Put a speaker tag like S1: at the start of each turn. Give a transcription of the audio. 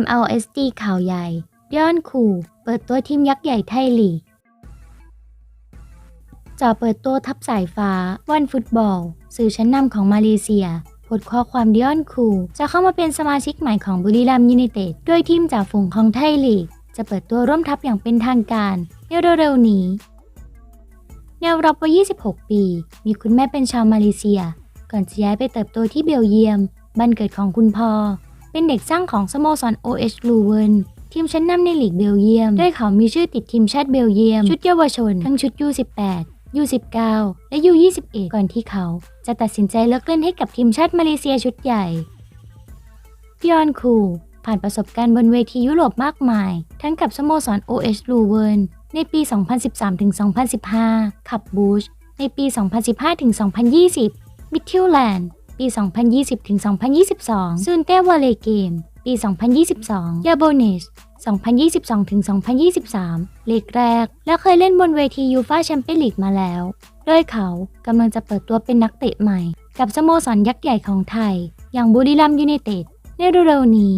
S1: MLSD ข่าวใหญ่ย้อนขู่ เปิดตัวทีมยักษ์ใหญ่ไทยลีกจอเปิดตัวทับสายฟ้า วันฟุตบอล สื่อชั้นนำของมาเลเซียโพสต์ข้อความย้อนคูจะเข้ามาเป็นสมาชิกใหม่ของบุรีรัมย์ยูไนเต็ดโดยทีมจากฝูงของไทยลีก จะเปิดตัวร่วมทัพอย่างเป็นทางการในเร็วๆนี้ แนวรับวัย 26 ปี มีคุณแม่เป็นชาวมาเลเซีย ก่อนจะย้ายไปเติบโตที่เบลเยียม บ้านเกิดของคุณพ่อเป็นเด็กสร้างของสโมสร OH l u w e n ทีมชั้นนำในลีกเบลเยียม ด้วยเขามีชื่อติดทีมชาติเบลเยียม ชุดเยาวชน ทั้งชุด U18 U19 และ U21 ก่อนที่เขา จะตัดสินใจเลิกเล่นให้กับทีมชาติมาเลเซียชุดใหญ่พิออนคูผ่านประสบการณ์บนเวทียุโรปมากมาย ทั้งกับสโมสร OH l u w e n ในปี 2013-2015 ขับบูชในปี 2015-2020 มิทิลแลนด์ปี 2020-2022 ซูนเต้วาเลเกม ปี 2022 ยาโบเนส2022-2023เลกแรก และเคยเล่นบนเวทียูฟาแชมเปี้ยนลีกมาแล้ว โดยเขากำลังจะเปิดตัวเป็นนักเตะใหม่ กับสโมสรยักษ์ใหญ่ของไทย อย่างบุรีรัมย์ยูไนเต็ดในเร็วๆนี้